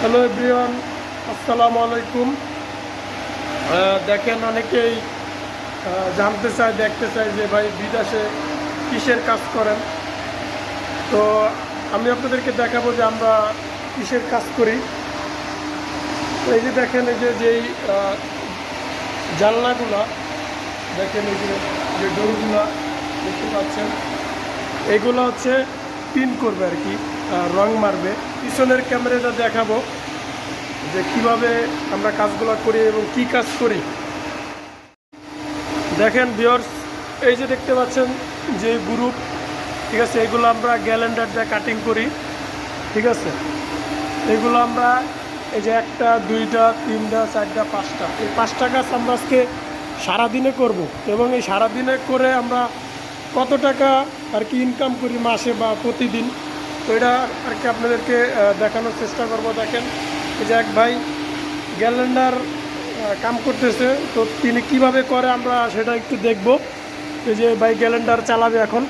Hello everyone, আসসালামু আলাইকুম। দেখেন অনেকেই জানতে চায়, দেখতে চায় যে ভাই বিদেশে কিসের কাজ করেন? তো আমি আপনাদেরকে দেখাবো যে আমরা কিসের কাজ করি। এই যে দেখেন, এই যে যেই জানলাগুলা, দেখেন এই যে ডোরগুলা দেখতে পাচ্ছেন, এগুলো হচ্ছে পিন করবে আর কি রং মারবে। পিছনের ক্যামেরাটা দেখাবো যে কীভাবে আমরা কাজগুলো করি এবং কি কাজ করি। দেখেন বিয়র্স এই যে দেখতে পাচ্ছেন যে গ্রুপ ঠিক আছে, এগুলো আমরা গ্যালেন্ডার দিয়ে কাটিং করি, ঠিক আছে? এগুলো আমরা এই যে একটা, দুইটা, তিনটা, চারটা, পাঁচটা, এই পাঁচটা কাজ আমরা আজকে সারাদিনে করব এবং এই সারাদিনে করে আমরা কত টাকা আর কি ইনকাম করি মাসে বা প্রতিদিন? তো এটা আর কি আপনাদেরকে দেখানোর চেষ্টা করব। দেখেন, এই যে এক ভাই গ্যালেন্ডার কাম করতেছে। তো তিনি কীভাবে করে আমরা সেটা একটু দেখব। এই যে ভাই গ্যালেন্ডার চালাবে এখন।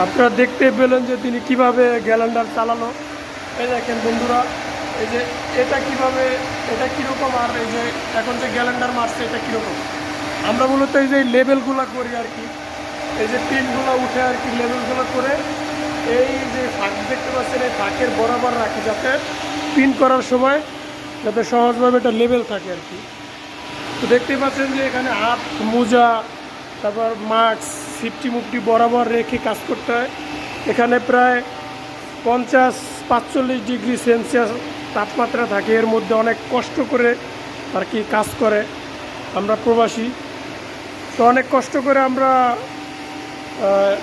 আপনারা দেখতে পেলেন যে তিনি কীভাবে গ্যালেন্ডার চালানো এই দেখেন বন্ধুরা, এই যে এটা কীভাবে, এটা কীরকম আর এই যে এখন যে গ্যালেন্ডার মারছে, এটা কীরকম? আমরা মূলত এই যে লেবেলগুলো করি আর কি। এই যে পিনগুলো উঠে আর কি লেবেলগুলো করে এই যে ফাঁক, দেখতে পাচ্ছেন, এই ফাঁকের বরাবর রাখি যাতে পিন করার সময় যাতে সহজভাবে এটা লেবেল থাকে আর কি। তো দেখতেই পাচ্ছেন যে এখানে হাত, মোজা, তারপর মাস্ক সিফটি মুফটি বরাবর রেখে কাজ করতে হয়। এখানে প্রায় পঞ্চাশ, পাঁচচল্লিশ ডিগ্রি সেলসিয়াস তাপমাত্রা থাকে। এর মধ্যে অনেক কষ্ট করে আর কি কাজ করে। আমরা প্রবাসী। তো অনেক কষ্ট করে আমরা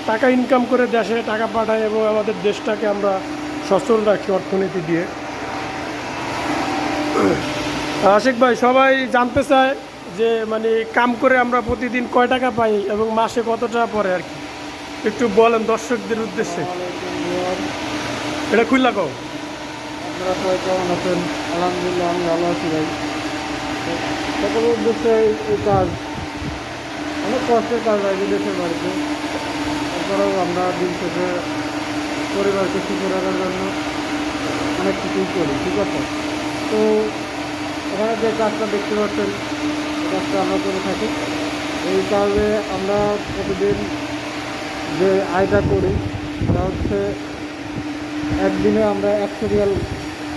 টাকা ইনকাম করে দেশে টাকা পাঠাই এবং আমাদের দেশটাকে আমরা সচল রাখি অর্থনীতি দিয়ে। আশিক ভাই, সবাই জানতে চায় যে মানে কাম করে আমরা প্রতিদিন কয় টাকা পাই এবং মাসে কত টাকা পরে আর কি? একটু বলেন দর্শকদের উদ্দেশ্যে। এটা খুললা কও। আলহামদুলিল্লাহ, আমি উদ্দেশ্যে এই কাজ, অনেক কষ্টের কাজ বাড়িতে। তারপরেও আমরা দিন পরিবারকে সুখে রাখার জন্য অনেক কিছুই করি, ঠিক আছে? তো এখানে যে কাজটা দেখতে পাচ্ছেন কাজটা আমরা করে থাকি। এই কাজে আমরা প্রতিদিন যে আয়টা করি, সেটা হচ্ছে একদিনে আমরা একশো রিয়াল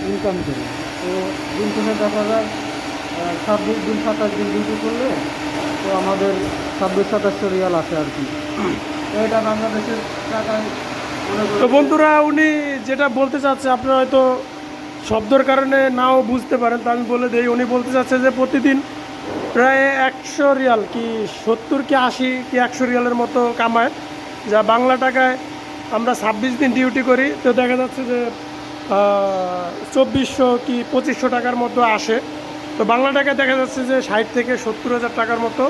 ইনকাম করি। তো দিন শেষে দেখা যায় ছাব্বিশ দিন, সাতাশ দিন ডিউটি করলে তো আমাদের ছাব্বিশ, সাতাশশো রিয়াল আসে আর কি। এটা বাংলাদেশের টাকায় তো বন্ধুরা, উনি যেটা বলতে চাচ্ছে, আপনারা হয়তো শব্দর কারণে নাও বুঝতে পারেন, তা আমি বলে দিই। উনি বলতে চাচ্ছে যে প্রতিদিন প্রায় একশো রিয়াল কি সত্তর কি আশি কি একশো রিয়ালের মতো কামায়। যা বাংলা টাকায় আমরা ছাব্বিশ দিন ডিউটি করি, তো দেখা যাচ্ছে যে চব্বিশশো কি পঁচিশশো টাকার মতো আসে। তো বাংলা টাকায় দেখা যাচ্ছে যে ষাট থেকে সত্তর হাজার টাকার মতো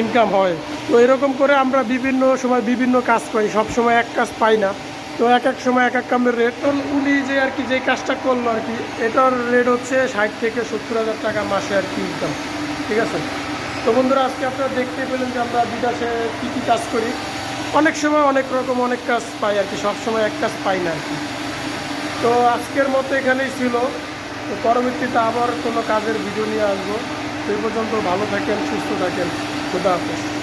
ইনকাম হয়। তো এরকম করে আমরা বিভিন্ন সময় বিভিন্ন কাজ পাই সব সময় এক কাজ পাই না। তো এক এক সময় এক এক কামের রেট তো উনি যে আর কি, যে কাজটা করল আর কি, এটার রেট হচ্ছে ষাট থেকে সত্তর হাজার টাকা মাসে আর কি ইনকাম ঠিক আছে? তো বন্ধুরা, আজকে আপনারা দেখতে পেলেন যে আমরা বিদেশে কী কী কাজ করি। অনেক সময় অনেক রকম অনেক কাজ পাই আর কি সবসময় এক কাজ পাই না আর কি। তো আজকের মতো এখানেই ছিল। তো পরবর্তীতে আবার কোনো কাজের ভিডিও নিয়ে আসব। সেই পর্যন্ত ভালো থাকেন, সুস্থ থাকেন। খুদা হাফেজ।